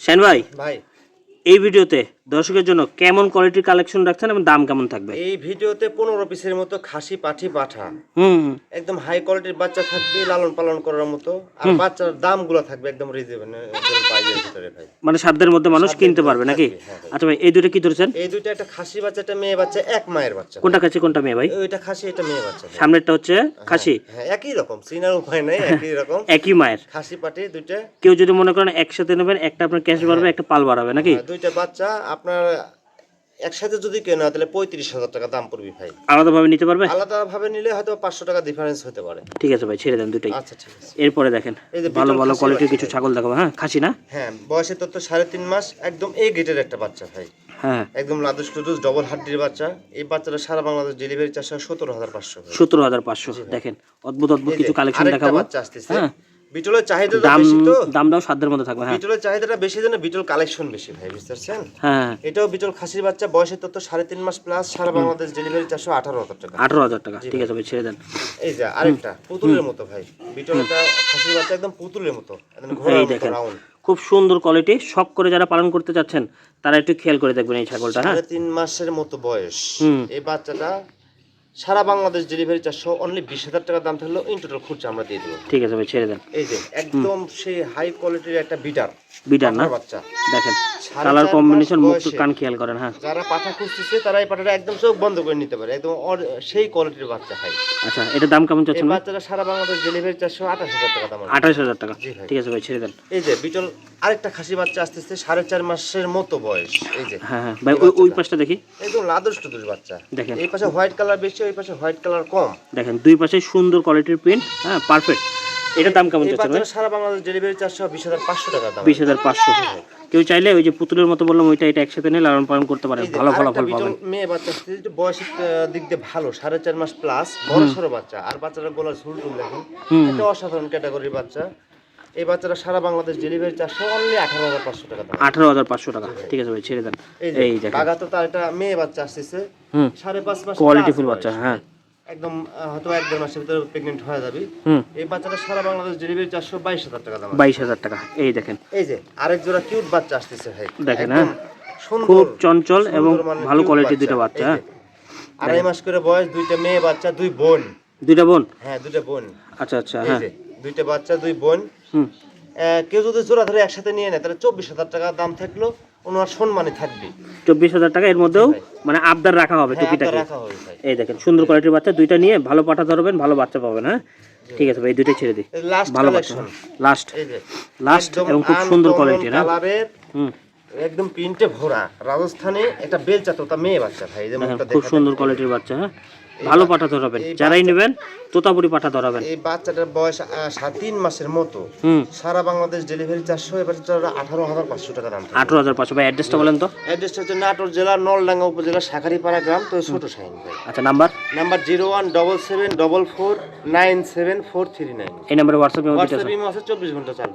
Shine ভাই ভাই। এই ভিডিওতে দর্শকের জন্য কেমন কোয়ালিটির কালেকশন রাখছেন এবং দাম কেমন থাকবে? এই ভিডিওতে পনেরো পিসের মতো খাসি পাঠি পাঠা। হুম। একদম হাই কোয়ালিটির বাচ্চা থাকবে লালন পালন করার মতো। আর বাচ্চার দামগুলো থাকবে একদম রিজনেবল ভিতরে ভাই। মানে সাধ্যের মধ্যে মানুষ কিনতে পারবে নাকি? হ্যাঁ। আচ্ছা ভাই এই দুটো কি ধরেছেন? এই দুইটা একটা খাসি বাচ্চা একটা মেয়ে বাচ্চা এক মায়ের বাচ্চা কোনটা খাসি কোনটা মেয়ে ভাই? ওইটা খাসি এটা মেয়ে বাচ্চা সামনেরটা হচ্ছে খাসি? হ্যাঁ একই রকম চিনার উপায় নাই একই রকম। একই মায়ের। খাসি পাঠি দুইটা। কেউ যদি মনে করেন একসাথে নেবেন একটা আপনার ক্যাশ বাড়বে একটা পাল বাড়াবে নাকি? দুইটা বাচ্চা আপনার একসাথে যদি কেনা তাহলে পঁয়ত্রিশ হাজার টাকা দাম পড়বে ভাই। আলাদাভাবে নিতে পারবে? আলাদা ভাবে নিলে হয়তো পাঁচশো টাকা ডিফারেন্স হতে পারে। ঠিক আছে ভাই ছেড়ে দেন দুটাই আচ্ছা ঠিক আছে। এরপরে দেখেন এই যে ভালো ভালো কোয়ালিটির কিছু ছাগল দেখাবো হ্যাঁ? খাসি না? হ্যাঁ বয়সে তো সাড়ে তিন মাস একদম এই গেটের একটা বাচ্চা ভাই। হ্যাঁ। একদম লাদুস টুদুস ডবল হাড্ডির বাচ্চা। এই বাচ্চাটা সারা বাংলাদেশ ডেলিভারি চারশো সতেরো হাজার পাঁচশো। সতেরো হাজার পাঁচশো দেখেন অদ্ভুত অদ্ভুত কিছু কালেকশন দেখাবো। বাচ্চা আসতেছে। হ্যাঁ। বিটলের চাহিদাটা দাম দামটাও সাধ্যের মধ্যে থাকবে হ্যাঁ। বিটলের চাহিদাটা বেশি বিটল কালেকশন বেশি ভাই বুঝতে পারছেন হ্যাঁ। এটাও বিটল খাসির বাচ্চা বয়সে তত সাড়ে তিন মাস প্লাস সারা বাংলাদেশ ডেলিভারি চারশো আঠারো হাজার টাকা। আঠারো হাজার টাকা ঠিক আছে ভাই ছেড়ে দেন। এই যে আরেকটা পুতুলের মতো ভাই। বিটলটা খাসির বাচ্চা একদম পুতুলের মতো একদম ঘোড়ার মতো দেখেন রাউন্ড খুব সুন্দর কোয়ালিটি শখ করে যারা পালন করতে চাচ্ছেন তারা একটু খেয়াল করে দেখবেন এই ছাগলটা হ্যাঁ। সাড়ে তিন মাসের মতো বয়স। এই বাচ্চাটা সারা বাংলাদেশ ডেলিভারি চারশো অনলি বিশ হাজার টাকা দাম থাকলেও ইন টোটাল খরচা আমরা দিয়ে দেবো। ঠিক আছে ভাই ছেড়ে দেন। এই যে একদম সেই হাই কোয়ালিটির একটা বিটার বিটার না? বাচ্চা। দেখেন কালার কম্বিনেশন মুখ। কান খেয়াল করেন হ্যাঁ। যারা পাঠা খুঁজতেছে তারা এই পাঠাটা একদম চোখ বন্ধ করে নিতে পারে। একদম সেই কোয়ালিটির বাচ্চা খাই আচ্ছা এটার দাম কেমন চাচ্ছেন বাচ্চাটা সারা বাংলাদেশ ডেলিভারি চারশো আঠাশ হাজার টাকা দাম আঠাশ হাজার টাকা। ঠিক আছে ভাই ছেড়ে দেন। এই যে বিটল আরেকটা খাসি বাচ্চা আসতেছে সাড়ে চার মাসের মতো বয়স। এই যে হ্যাঁ হ্যাঁ। ভাই ওই পাশটা দেখি। একদম লাদুস টুদুস বাচ্চা। দেখেন। এই পাশে হোয়াইট কালার বেশি ওই পাশে হোয়াইট কালার কম। দেখেন দুই পাশে সুন্দর কোয়ালিটির প্রিন্ট হ্যাঁ পারফেক্ট। এটার দাম কেমন চাচ্ছেন ভাই? সারা বাংলাদেশ ডেলিভারি চারশো বিশ হাজার পাঁচশো টাকা দাম। বিশ হাজার পাঁচশো। কেউ চাইলে ওই যে পুতুলের মতো বললাম ওইটা এটা একসাথে নিয়ে লালন পালন করতে যে ভালো ফলাফল বিটল পাবেন। মেয়ে বাচ্চা বয়সের দিক দিয়ে ভালো সাড়ে চার মাস প্লাস বড় সড়ো বাচ্চা। আর বাচ্চাটা গলার ঝুল দেখুন। হুম। অসাধারণ ক্যাটাগরির বাচ্চা। এই বাচ্চাটা সারা বাংলাদেশ ডেলিভারি চারশো অনলি আঠারো হাজার পাঁচশো টাকা দাম। আঠারো হাজার পাঁচশো টাকা। ঠিক আছে ভাই ছেড়ে দেন। এই যে দেখেন। বাগাতে তার একটা মেয়ে বাচ্চা আসতেছে। সাড়ে পাঁচ মাস কোয়ালিটি ফুল বাচ্চা হ্যাঁ। একদম হয়তো এক দেড় মাসের ভিতরে প্রেগনেন্ট হয়ে যাবে। এই বাচ্চাটা সারা বাংলাদেশ ডেলিভারি চারশো বাইশ হাজার টাকা দাম বাইশ হাজার টাকা। এই দেখেন। এই যে আরেক জোড়া কিউট বাচ্চা আসতেছে ভাই। দেখেন, হ্যাঁ। সুন্দর খুব চঞ্চল এবং ভালো কোয়ালিটির দুইটা বাচ্চা হ্যাঁ। আড়াই মাস করে বয়স দুইটা মেয়ে বাচ্চা দুই বোন। দুইটা বোন? হ্যাঁ দুইটা বোন। আচ্ছা আচ্ছা হ্যাঁ। দুইটা বাচ্চা দুই বোন। কেউ যদি জোড়া ধরে একসাথে নিয়ে নেয় তাহলে চব্বিশ হাজার টাকা দাম থাকল ওনার সম্মানে থাকবে। চব্বিশ হাজার টাকা এর মধ্যেও মানে আবদার রাখা হবে হ্যাঁ, টুকিটাকি। এই দেখেন সুন্দর কোয়ালিটির বাচ্চা দুইটা নিয়ে ভালো পাঠা ধরবেন ভালো বাচ্চা পাবেন হ্যাঁ? ঠিক আছে ভাই এই দুইটাই ছেড়ে দিই। লাস্ট ভালো বাচ্চা লাস্ট লাস্ট এবং খুব সুন্দর কোয়ালিটি হ্যাঁ কালারের হুম। একদম প্রিন্টে ভরা। রাজস্থানে একটা বেলচা তোতা মেয়ে বাচ্চা ভাই এই যে খুব সুন্দর কোয়ালিটির বাচ্চা হ্যাঁ? ভালো পাঠা ধরাবেন। যারাই নেবেন তোতাপুরি পাঠা ধরাবেন। এই বাচ্চাটার বয়স তিন মাসের মতো। সারা বাংলাদেশ ডেলিভারি চারশো এবার আঠারো হাজার পাঁচশো টাকা দাম। আঠারো হাজার পাঁচশো। ভাই অ্যাড্রেসটা বলেন তো। অ্যাড্রেসটা হচ্ছে নাটোর জেলা নলডাঙ্গা উপজেলা শাখারিপাড়া গ্রাম তো ছোট ভাই। আচ্ছা number? Number zero one double seven double four nine seven four three nine. এই নাম্বারে হোয়াটসঅ্যাপে হোয়াটসঅ্যাপ আছে চব্বিশ ঘণ্টা চালু।